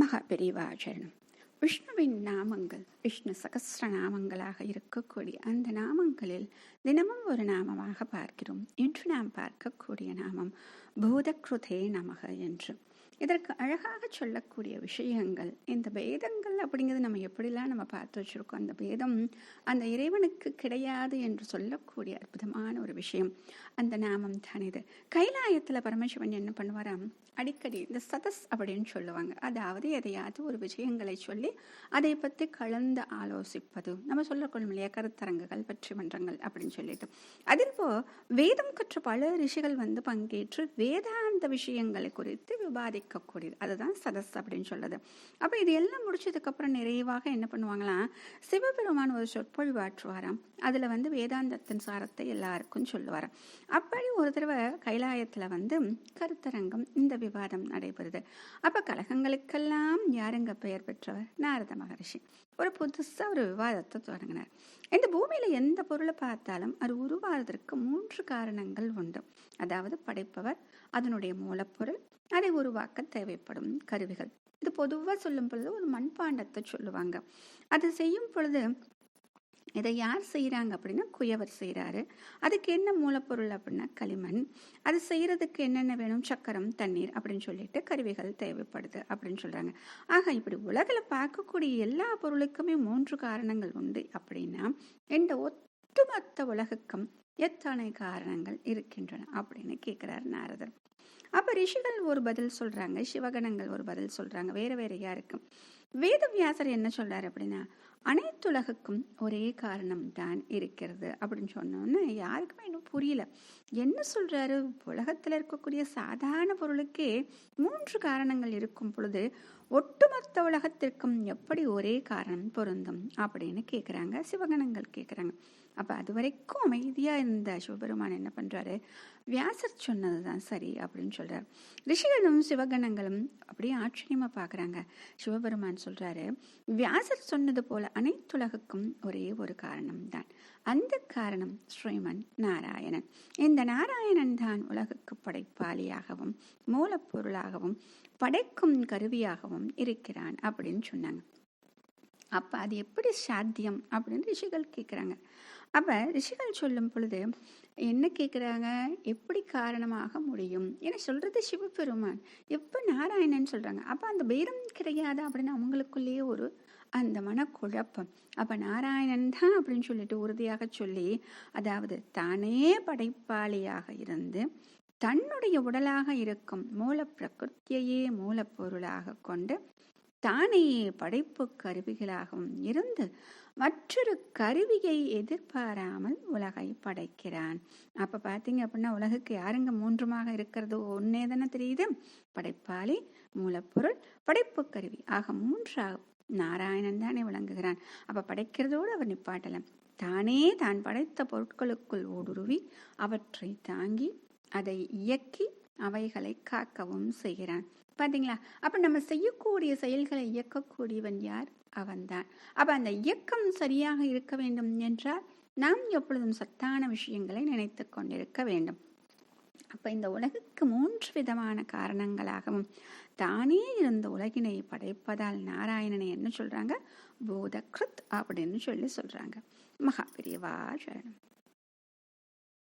மகா பெரிவாச்சரணம் விஷ்ணுவின் நாமங்கள் விஷ்ணு சகசிர நாமங்களாக இருக்கக்கூடிய அந்த நாமங்களில் தினமும் ஒரு நாமமாக பார்க்கிறோம். இன்று நாம் பார்க்கக்கூடிய நாமம் பூதக்ருதே நமக என்று. இதற்கு அழகாக சொல்லக்கூடிய விஷயங்கள் இந்த வேதங்கள் அப்படிங்கிறது நம்ம எப்படிலாம் நம்ம பார்த்து வச்சுருக்கோம்? அந்த வேதம் அந்த இறைவனுக்கு கிடையாது என்று சொல்லக்கூடிய அற்புதமான ஒரு விஷயம். அந்த நாமம் தான் இது. கைலாயத்தில் பரமசிவன் என்ன பண்ணுவாராம் அடிக்கடி இந்த சதஸ் அப்படின்னு சொல்லுவாங்க. அதாவது எதையாவது ஒரு விஷயங்களை சொல்லி அதை பற்றி கலந்து ஆலோசிப்பது. நம்ம சொல்லக்கொள்ளும் இல்லையா? கருத்தரங்குகள் பற்றி மன்றங்கள் அப்படின்னு சொல்லிட்டு. அதில் போ வேதம் கற்ற பல ரிஷிகள் வந்து பங்கேற்று வேதாந்த விஷயங்களை குறித்து விவாதிக்கக்கூடியது அதுதான் சதஸ் அப்படின்னு சொல்லுது அப்போ இது எல்லாம் முடிச்சதுக்கப்புறம் நிறைவாக என்ன பண்ணுவாங்களாம் சிவபெருமான் ஒரு சொற்பொழிவாற்றுவாராம் அதில் வந்து வேதாந்தத்தின் சாரத்தை எல்லாருக்கும் சொல்லுவாராம். அப்படி ஒரு தடவை கைலாயத்தில் வந்து கருத்தரங்கம் இந்த விவாதம் நடைபெறுது. அப்போ கலகங்களுக்கெல்லாம் யாருங்க பெயர் பெற்றவர்? நாரத மகரிஷி. ஒரு புதுசாக ஒரு விவாதத்தை தொடங்கினார். இந்த பூமியில் எந்த பொருளை பார்த்தாலும் அது உருவாவதற்கு மூன்று காரணங்கள் உண்டு. அதாவது படைப்பவர் அதனுடைய மூலப்பொருள் அதை உருவாக்க தேவைப்படும் கருவிகள். இது பொதுவாக சொல்லும் பொழுது ஒரு மண்பாண்டத்தை சொல்லுவாங்க. அதை செய்யும் பொழுது இதை யார் செய்கிறாங்க அப்படின்னா குயவர் செய்கிறாரு அதுக்கு என்ன மூலப்பொருள் அப்படின்னா களிமண். அது செய்கிறதுக்கு என்னென்ன வேணும்? சக்கரம் தண்ணீர் அப்படின்னு சொல்லிட்டு கருவிகள் தேவைப்படுது அப்படின்னு சொல்கிறாங்க ஆக இப்படி உலகில் பார்க்கக்கூடிய எல்லா பொருளுக்குமே மூன்று காரணங்கள் உண்டு அப்படின்னா இந்த ஒட்டுமொத்த உலகுக்கும் எத்தனை காரணங்கள் இருக்கின்றன அப்படின்னு கேட்குறார் நாரதர். ரிஷிகள் ஒரு பதில் சொல்கிறாங்க சிவகணங்கள் ஒரு பதில் சொல்கிறாங்க வேறு வேறு யாருக்கும் வேதவியாசர் என்ன சொல்கிறார் அப்படின்னா அனைத்துலகுக்கும் ஒரே காரணம் தான் இருக்கிறது அப்படின்னு சொன்னோன்னு யாருக்குமே இன்னும் புரியல. என்ன சொல்றாரு? உலகத்தில் இருக்கக்கூடிய சாதாரண பொருளுக்கே மூன்று காரணங்கள் இருக்கும் பொழுது ஒட்டுமொத்த உலகத்திற்கும் எப்படி ஒரே காரணம் பொருந்தும் அப்படின்னு கேட்குறாங்க சிவகணங்கள் கேட்குறாங்க அப்போ அது வரைக்கும் அமைதியாக இருந்த சிவபெருமான் என்ன பண்ணுறாரு வியாசர் சொன்னது தான் சரி அப்படின்னு சொல்கிறார் ரிஷிகளும் சிவகணங்களும் அப்படியே ஆச்சரியமாக பார்க்குறாங்க சிவபெருமான் சொல்கிறாரு வியாசர் சொன்னது போல அனைத்துலகுக்கும் ஒரே ஒரு காரணம் தான் அந்த காரணம் ஸ்ரீமன் நாராயணன். இந்த நாராயணன் தான் உலகுக்கு படைப்பாளியாகவும் மூலப்பொருளாகவும் படைக்கும் கருவியாகவும் இருக்கிறான் அப்படின்னு சொன்னாங்க. அப்போ அது எப்படி சாத்தியம் அப்படின்னு ரிஷிகள் கேட்குறாங்க அப்போ ரிஷிகள் சொல்லும் பொழுது என்ன கேட்குறாங்க எப்படி காரணமாக முடியும்? ஏன்னா சொல்கிறது சிவபெருமான். எப்போ நாராயணன் சொல்கிறாங்க அப்போ அந்த பேரம் கிடையாது அப்படின்னு அவங்களுக்குள்ளேயே ஒரு அந்த மனக்குழப்பம். அப்போ நாராயணன் தான் அப்படின்னு சொல்லிட்டு உறுதியாக சொல்லி அதாவது தானே படைப்பாளியாக இருந்து தன்னுடைய உடலாக இருக்கும் மூல பிரகிருத்தியையே மூலப்பொருளாக கொண்டு தானே படைப்பு கருவிகளாகவும் இருந்து மற்றொரு கருவியை எதிர்பாராமல் உலகை படைக்கிறான். அப்போ பார்த்தீங்க அப்படின்னா உலகுக்கு யாருங்க மூன்றுமாக இருக்கிறது? ஒன்னே தானே தெரியுது. படைப்பாளி மூலப்பொருள் படைப்பு கருவி. ஆக மூன்றாக நாராயணன் தானே விளங்குகிறான். அப்ப படைக்கிறதோடு அவர் நிப்பாட்டலாம். தானே தான் படைத்த பொருட்களுக்குள் ஊடுருவி அவற்றை தாங்கி அதை இயக்கி அவைகளை காக்கவும் செய்கிறான். பார்த்தீங்களா அப்போ நம்ம செய்யக்கூடிய செயல்களை இயக்கக்கூடியவன் யார்? அவன்தான். அப்ப அந்த இயக்கம் சரியாக இருக்க வேண்டும் என்றால் நாம் எப்பொழுதும் சத்தான விஷயங்களை நினைத்து கொண்டிருக்க வேண்டும். அப்போ இந்த உலகுக்கு மூன்று விதமான காரணங்களாகவும் தானே இருந்த உலகினை படைப்பதால் நாராயணனை என்ன சொல்றாங்க? பூதக்ருத் அப்படின்னு சொல்லி சொல்றாங்க. மகா பெரியவா சரணம்.